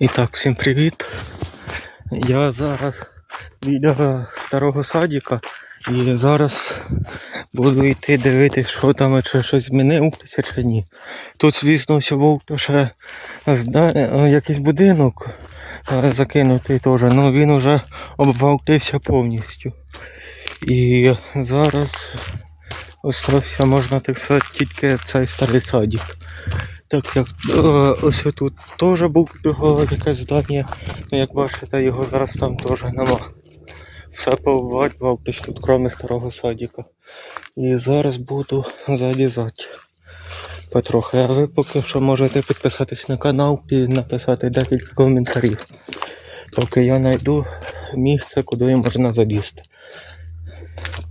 І так, всім привіт. Я зараз біля старого садика і зараз буду йти дивитись, що там, чи щось змінилося чи ні. Тут, звісно, що був ще е, якийсь будинок е, закинутий теж, але він уже обвалтився повністю. І зараз остався, можна так сказати, тільки цей старий садик. Так як е, ось тут теж був якесь здання, ну як бачите, його зараз там теж нема. Все повальвав десь тут, крім старого садика. І зараз буду залізати потрохи. А ви поки що можете підписатись на канал і написати декілька коментарів. Поки я знайду місце, куди можна залізти.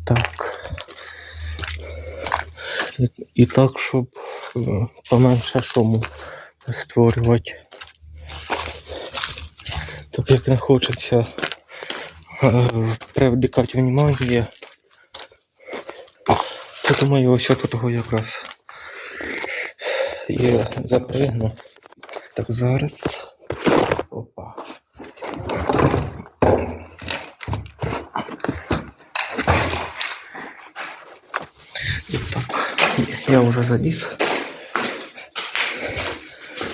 Так. І, так, щоб е, поменше шуму створювати. Так як не хочеться е, привлекати внимание. То думаю, ось тут того якраз є запригну. Так зараз. Опа. Так, я вже заліз.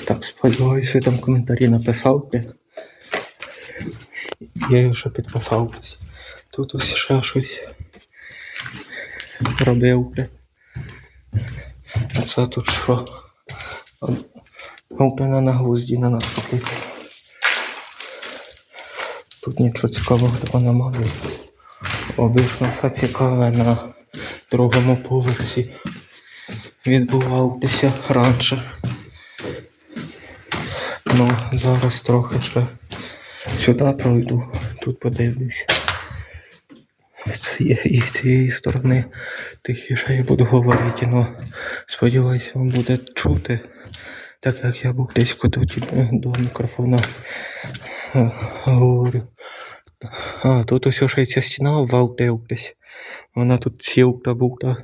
Так, сподіваюся, там коментарі написав. Я вже підписався. Тут ось ще щось робив. А це тут що? Антена на гвозді на нас покрити. Тут нічого цікавого такого немає. Обично все цікаве на другому поверсі відбувалося раніше. Ну, зараз трохи ще сюди пройду, тут подивлюсь. І з цієї сторони тихіше я буду говорити, але сподіваюся, вам буде чути, так як я був десь тут до мікрофона е, говорю. А, тут ось ще ця стіна валтилась. Вона тут цілка була.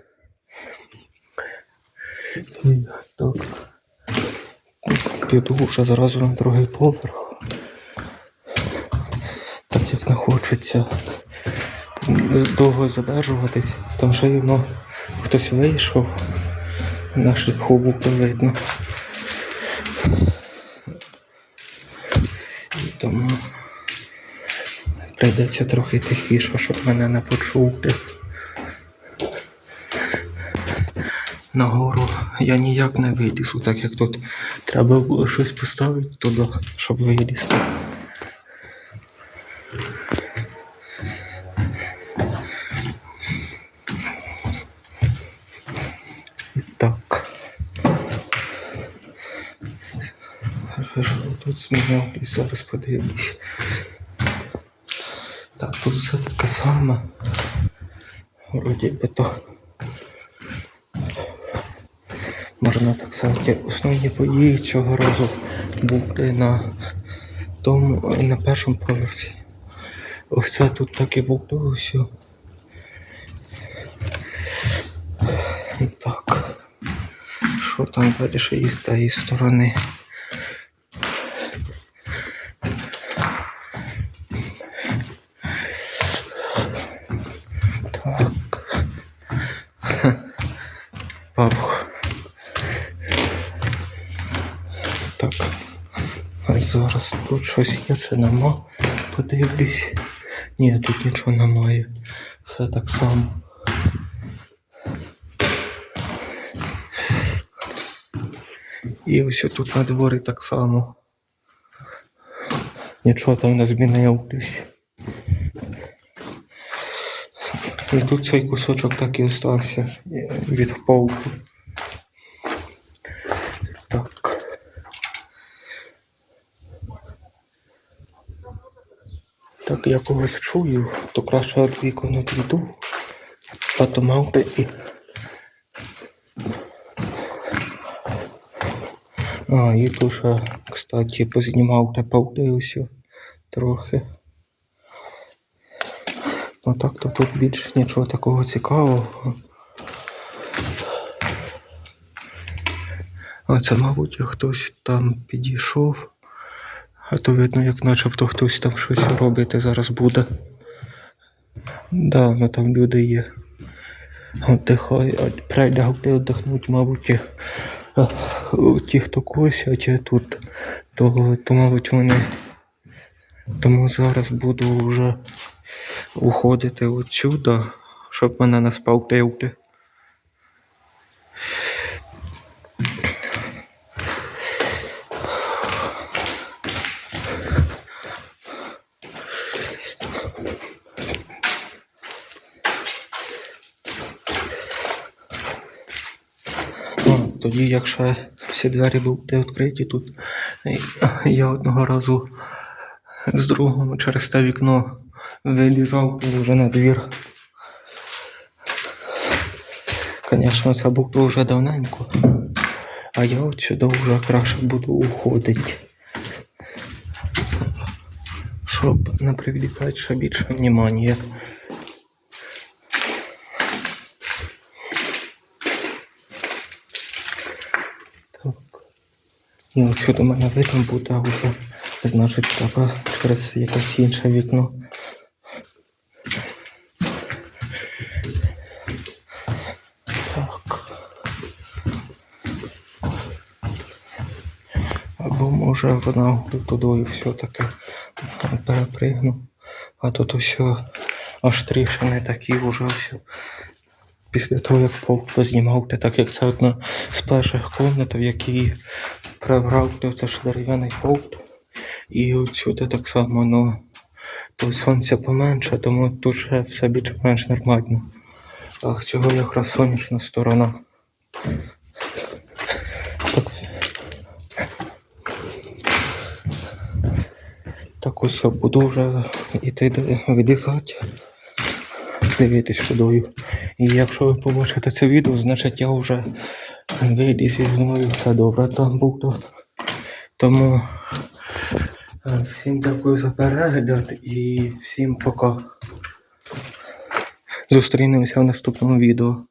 Так. Піду вже зразу на другий поверх. Так як не хочеться довго задержуватись, там ще й ну, хтось вийшов. На шляху буде видно. І тому прийдеться трохи тихіше, щоб мене не почути. Нагору я ніяк не вилізу, так як тут треба було щось поставити туди, щоб вилізти. І Так. Тут змінялось, зараз подивлюсь. Так, тут все таке саме. Вроді би то. Можна так сказати, основні події цього разу були на тому, на першому поверсі. Ось це тут так і було все. І так. Що там далі із тієї сторони? Так. Бабух. Так. А зараз тут щось є чи нема. Подивлюсь. Ні, тут нічого немає. Все так само. І ось тут на дворі так само. Нічого там не змінилось. І тут цей кусочок так і остався від полку. Так. Так, я когось чую, то краще від вікон відійду, а то мав і. А, і тут кстати, познімав та повдивився трохи. Ну так то тут більше нічого такого цікавого. А це, мабуть, хтось там підійшов А то видно, як начебто хтось там щось робити зараз буде. Да, ну там люди є. Отдихай, от прилягти віддихнуть, мабуть, ті, хто косять тут, то, то, мабуть, вони. Тому зараз буду вже уходити отсюда, щоб мене не спав тоді, якщо всі двері були відкриті тут, я одного разу з другом через те вікно вилізав вже на двір. Звісно, це було вже давненько. А я от сюди вже краще буду уходити. Щоб не привлекати ще більше внимання. Так. І отсюди мене видно буде значить, треба через якесь інше вікно. Або може вона тут туди і все-таки перепригну. А тут усе аж трішини такі вже все. Після того, як пол познімав, ти так як це одна з перших комнат, в якій прибрав, це ж дерев'яний полк. І отсюди так само, ну, то сонця поменше, тому тут ще все більш-менш нормально. Так, цього якраз сонячна сторона. Так. Так ось я буду вже йти віддихати. Дивитись ходою. І якщо ви побачите це відео, значить я вже виліз зі мною все добре там був. Тому е, всім дякую за перегляд і всім пока. Зустрінемося в наступному відео.